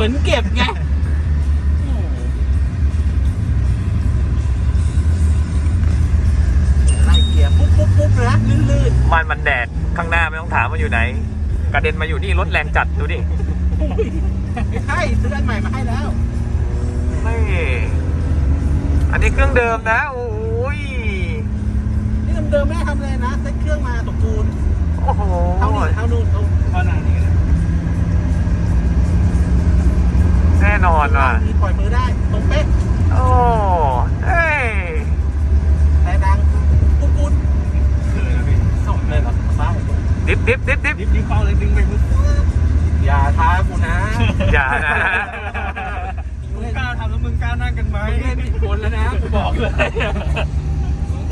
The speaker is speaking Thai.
มือนเก็บไงไล่เกียร์ปุ๊บปุ๊บปุ๊บเลยนะลื่นมันมันแดดข้างหน้าไม่ต้องถามว่าอยู่ไหน กระเด็นมาอยู่นี่รถแรงจัดดูดิๆไม่ใช่ซื้ออันใหม่มาให้แล้ว ไม่อันนี้เครื่องเดิมนะ โอ้ย นี่เดิมๆไม่ได้ทำเลยนะเซ็ตเครื่องมาสมบูรณ์ โอ้โห เท่านี้เท่านู่นเท่าเท่านั้นนี่นะ แน่นอนว่ะมีปล่อยมือได้ตรงเป๊ะโอ้เอ้ยแต่ดังปุ๊บปุ๊บส่งเลยครับป้ายดิบดิบดิบดิบดิบดิบเป้าเลยดึงไปปุ๊บอย่าท้ากูนะ อย่านะมึงกล้าทำแล้วมึงกล้านั่งกันไหมเล่นผิดคนแล้วนะกูบอกเลย